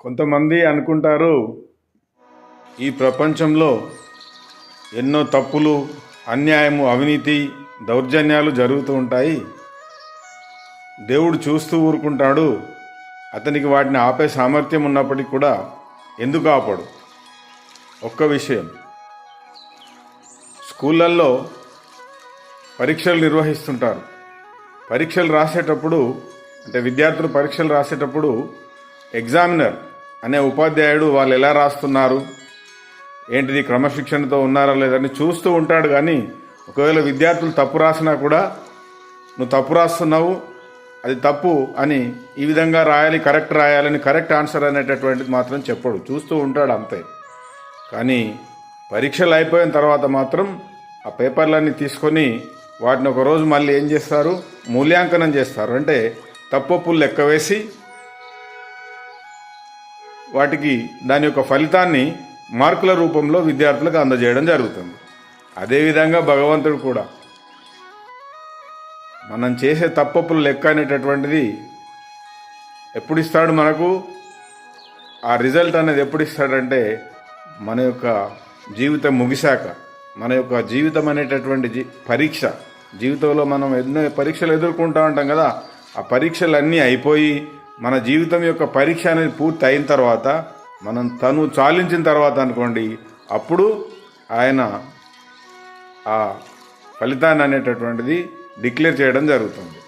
కొంతమంది అనుకుంటారు ఈ ప్రపంచంలో ఎన్నో తప్పులు అన్యాయము అవినీతి దౌర్జన్యాలు జరుగుతూ ఉంటాయి. దేవుడు చూస్తూ ఊరుకుంటాడు. అతనికి వాటిని ఆపే సామర్థ్యం ఉన్నప్పటికీ కూడా ఎందుకు ఆపడు? ఒక్క విషయం. స్కూళ్ళల్లో పరీక్షలు నిర్వహిస్తుంటారు. పరీక్షలు రాసేటప్పుడు అంటే విద్యార్థులు పరీక్షలు రాసేటప్పుడు ఎగ్జామినర్ అనే ఉపాధ్యాయుడు వాళ్ళు ఎలా రాస్తున్నారు? ఏంటిది క్రమశిక్షణతో ఉన్నారా లేదని చూస్తూ ఉంటాడు కానీ ఒకవేళ విద్యార్థులు తప్పు రాసినా కూడా నువ్వు తప్పు రాస్తున్నావు అది తప్పు అని ఈ విధంగా రాయాలి కరెక్ట్ రాయాలని కరెక్ట్ ఆన్సర్ అనేటటువంటిది మాత్రం చెప్పడు. చూస్తూ ఉంటాడు అంతే. కానీ పరీక్షలు అయిపోయిన తర్వాత మాత్రం ఆ పేపర్లన్నీ తీసుకొని వాటిని ఒక రోజు మళ్ళీ ఏం చేస్తారు? మూల్యాంకనం చేస్తారు. అంటే తప్పప్పులు లెక్క వేసి వాటికి దాని యొక్క ఫలితాన్ని మార్కుల రూపంలో విద్యార్థులకు అందజేయడం జరుగుతుంది. అదేవిధంగా భగవంతుడు కూడా మనం చేసే తప్పప్పులు లెక్క అనేటటువంటిది ఎప్పుడు ఇస్తాడు మనకు? ఆ రిజల్ట్ అనేది ఎప్పుడు ఇస్తాడంటే మన యొక్క జీవితం ముగిశాక మన యొక్క జీవితం అనేటటువంటి జీ పరీక్ష. జీవితంలో మనం ఎన్నో పరీక్షలు ఎదుర్కొంటూ ఉంటాం కదా ఆ పరీక్షలన్నీ అయిపోయి మన జీవితం యొక్క పరీక్ష అనేది పూర్తి అయిన తర్వాత మనం తను చాలించిన తర్వాత అనుకోండి అప్పుడు ఆయన ఆ ఫలితాన్ని అనేటటువంటిది డిక్లేర్ చేయడం జరుగుతుంది.